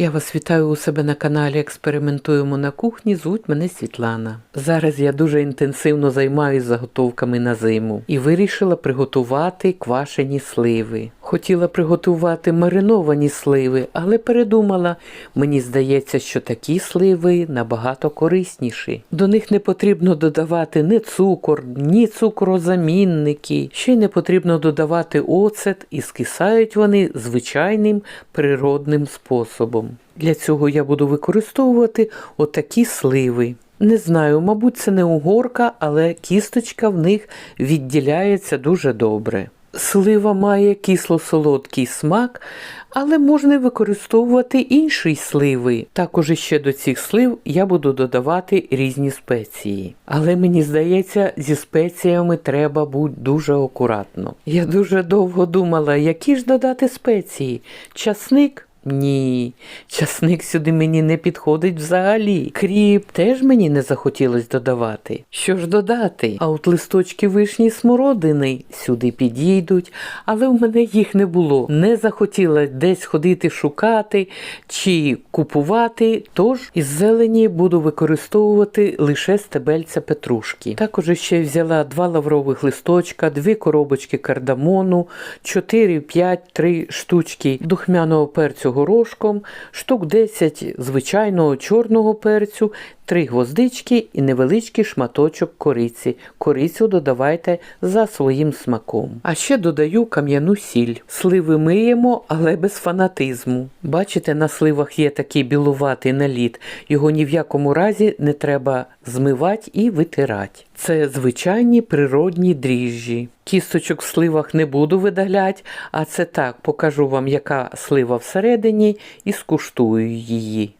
Я вас вітаю у себе на каналі Експериментуємо на кухні. Звуть мене Світлана. Зараз я дуже інтенсивно займаюся заготовками на зиму і вирішила приготувати квашені сливи. Хотіла приготувати мариновані сливи, але передумала, мені здається, що такі сливи набагато корисніші. До них не потрібно додавати ні цукор, ні цукрозамінники. Ще й не потрібно додавати оцет, і скисають вони звичайним природним способом. Для цього я буду використовувати отакі сливи. Не знаю, мабуть, це не угорка, але кісточка в них відділяється дуже добре. Слива має кисло-солодкий смак, але можна використовувати інші сливи. Також ще до цих слив я буду додавати різні спеції. Але мені здається, зі спеціями треба бути дуже акуратно. Я дуже довго думала, які ж додати спеції. Часник? Ні, часник сюди мені не підходить взагалі. Кріп теж мені не захотілося додавати. Що ж додати? А от листочки вишні смородини сюди підійдуть, але в мене їх не було. Не захотіла десь ходити шукати чи купувати. Тож із зелені буду використовувати лише стебельця петрушки. Також ще взяла два лаврових листочка, дві коробочки кардамону, 4-5 3 штучки духмяного перцю горошком, штук 10 звичайного чорного перцю, 3 гвоздички і невеличкий шматочок кориці. Корицю додавайте за своїм смаком. А ще додаю кам'яну сіль. Сливи миємо, але без фанатизму. Бачите, на сливах є такий білуватий наліт. Його ні в якому разі не треба змивати і витирати. Це звичайні природні дріжджі. Кісточок в сливах не буду видаляти, а це так покажу вам, яка слива всередині, і скуштую її.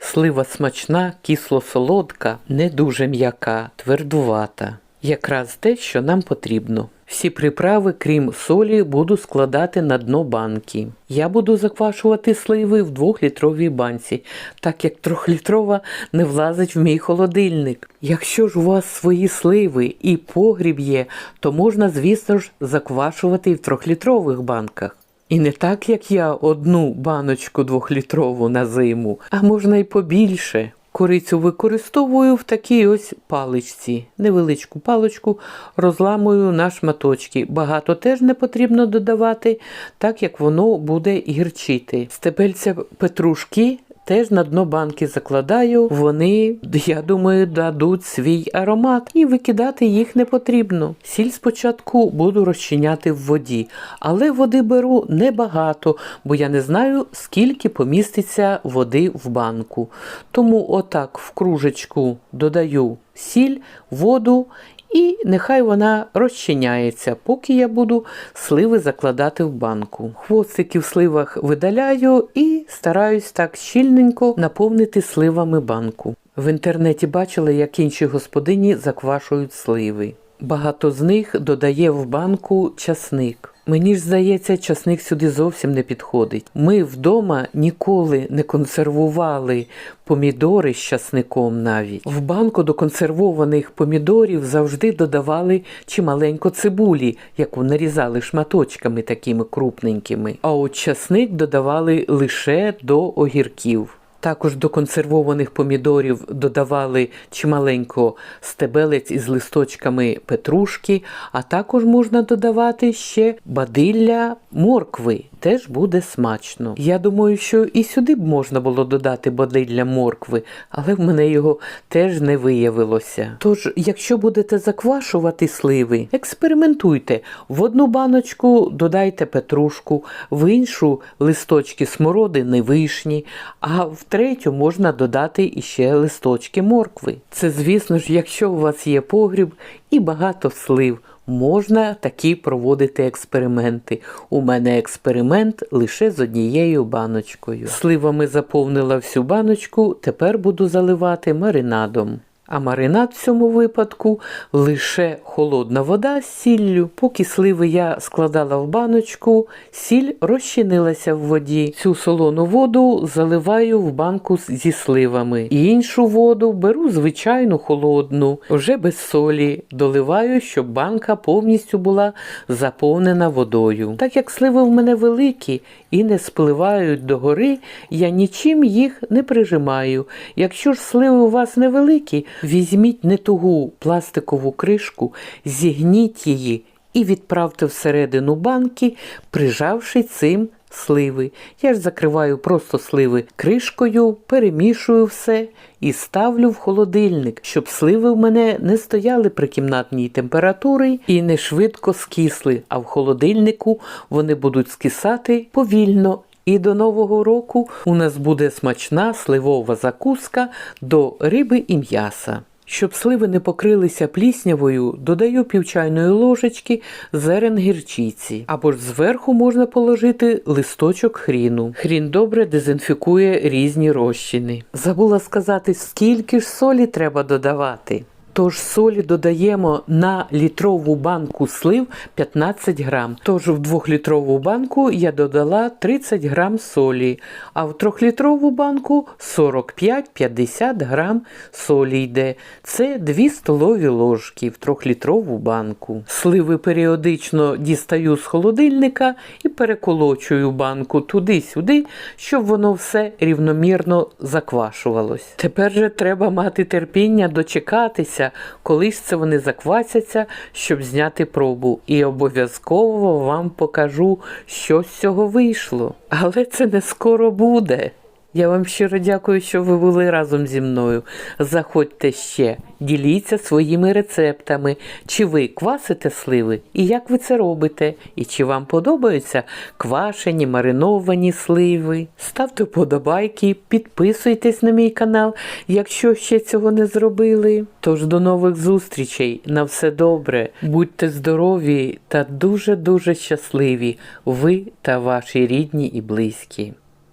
Слива смачна, кисло-солодка, не дуже м'яка, твердувата. Якраз те, що нам потрібно. Всі приправи, крім солі, буду складати на дно банки. Я буду заквашувати сливи в двохлітровій банці, так як трьохлітрова не влазить в мій холодильник. Якщо ж у вас свої сливи і погріб є, то можна, звісно ж, заквашувати і в трьохлітрових банках. І не так, як я одну баночку двохлітрову на зиму, а можна й побільше. Корицю використовую в такій ось паличці. Невеличку паличку розламую на шматочки. Багато теж не потрібно додавати, так як воно буде гірчити. Стебельця петрушки теж на дно банки закладаю. Вони, я думаю, дадуть свій аромат і викидати їх не потрібно. Сіль спочатку буду розчиняти в воді, але води беру небагато, бо я не знаю, скільки поміститься води в банку. Тому отак в кружечку додаю сіль, воду. І нехай вона розчиняється, поки я буду сливи закладати в банку. Хвостики в сливах видаляю і стараюсь так щільненько наповнити сливами банку. В інтернеті бачила, як інші господині заквашують сливи. Багато з них додає в банку часник. Мені ж здається, часник сюди зовсім не підходить. Ми вдома ніколи не консервували помідори з часником навіть. В банку до консервованих помідорів завжди додавали чималенько цибулі, яку нарізали шматочками такими крупненькими. А от часник додавали лише до огірків. Також до консервованих помідорів додавали чималенько стебелець із листочками петрушки, а також можна додавати ще бадилля моркви. Теж буде смачно. Я думаю, що і сюди б можна було додати бадилля моркви, але в мене його теж не виявилося. Тож, якщо будете заквашувати сливи, експериментуйте. В одну баночку додайте петрушку, в іншу листочки смородини вишні, а в третю можна додати іще листочки моркви. Це, звісно ж, якщо у вас є погріб і багато слив. Можна такі проводити експерименти. У мене експеримент лише з однією баночкою. Сливами заповнила всю баночку, тепер буду заливати маринадом. А маринад в цьому випадку лише холодна вода з сіллю. Поки сливи я складала в баночку, сіль розчинилася в воді. Цю солону воду заливаю в банку зі сливами. І іншу воду беру звичайну холодну, вже без солі. Доливаю, щоб банка повністю була заповнена водою. Так як сливи в мене великі і не спливають до гори, я нічим їх не прижимаю. Якщо ж сливи у вас невеликі, візьміть не тугу пластикову кришку, зігніть її і відправте всередину банки, прижавши цим сливи. Я ж закриваю просто сливи кришкою, перемішую все і ставлю в холодильник, щоб сливи в мене не стояли при кімнатній температурі і не швидко скисли, а в холодильнику вони будуть скисати повільно. І до Нового року у нас буде смачна сливова закуска до риби і м'яса. Щоб сливи не покрилися пліснявою, додаю пів чайної ложечки зерен гірчиці. Або ж зверху можна положити листочок хріну. Хрін добре дезінфікує різні розчини. Забула сказати, скільки ж солі треба додавати. Тож солі додаємо на літрову банку слив 15 грам. Тож в 2-літрову банку я додала 30 грам солі, а в 3-літрову банку 45-50 грам солі йде. Це 2 столові ложки в 3-літрову банку. Сливи періодично дістаю з холодильника і переколочую банку туди-сюди, щоб воно все рівномірно заквашувалось. Тепер же треба мати терпіння дочекатися, коли колись це вони заквасяться, щоб зняти пробу. І обов'язково вам покажу, що з цього вийшло. Але це не скоро буде. Я вам щиро дякую, що ви були разом зі мною. Заходьте ще, діліться своїми рецептами, чи ви квасите сливи і як ви це робите, і чи вам подобаються квашені, мариновані сливи. Ставте вподобайки, підписуйтесь на мій канал, якщо ще цього не зробили. Тож до нових зустрічей, на все добре, будьте здорові та дуже-дуже щасливі, ви та ваші рідні і близькі.